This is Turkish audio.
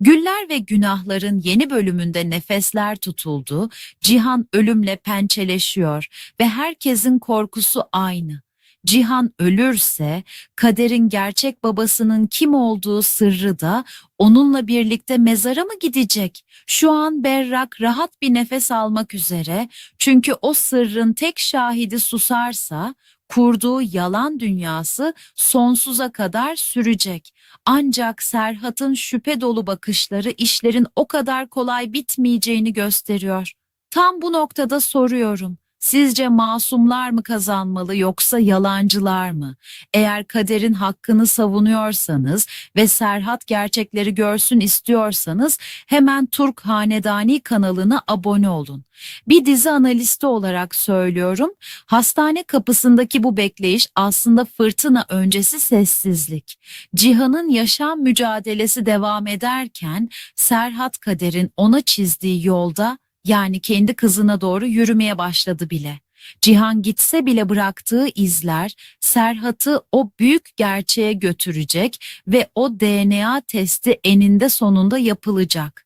Güller ve Günahların yeni bölümünde nefesler tutuldu, Cihan ölümle pençeleşiyor ve herkesin korkusu aynı. Cihan ölürse kaderin gerçek babasının kim olduğu sırrı da onunla birlikte mezara mı gidecek? Şu an Berrak rahat bir nefes almak üzere çünkü o sırrın tek şahidi susarsa kurduğu yalan dünyası sonsuza kadar sürecek. Ancak Serhat'ın şüphe dolu bakışları işlerin o kadar kolay bitmeyeceğini gösteriyor. Tam bu noktada soruyorum. Sizce masumlar mı kazanmalı yoksa yalancılar mı? Eğer kaderin hakkını savunuyorsanız ve Serhat gerçekleri görsün istiyorsanız hemen Turk Hanedani kanalına abone olun. Bir dizi analisti olarak söylüyorum. Hastane kapısındaki bu bekleyiş aslında fırtına öncesi sessizlik. Cihan'ın yaşam mücadelesi devam ederken Serhat Kader'in ona çizdiği yolda yani kendi kızına doğru yürümeye başladı bile. Cihan gitse bile bıraktığı izler Serhat'ı o büyük gerçeğe götürecek ve o DNA testi eninde sonunda yapılacak.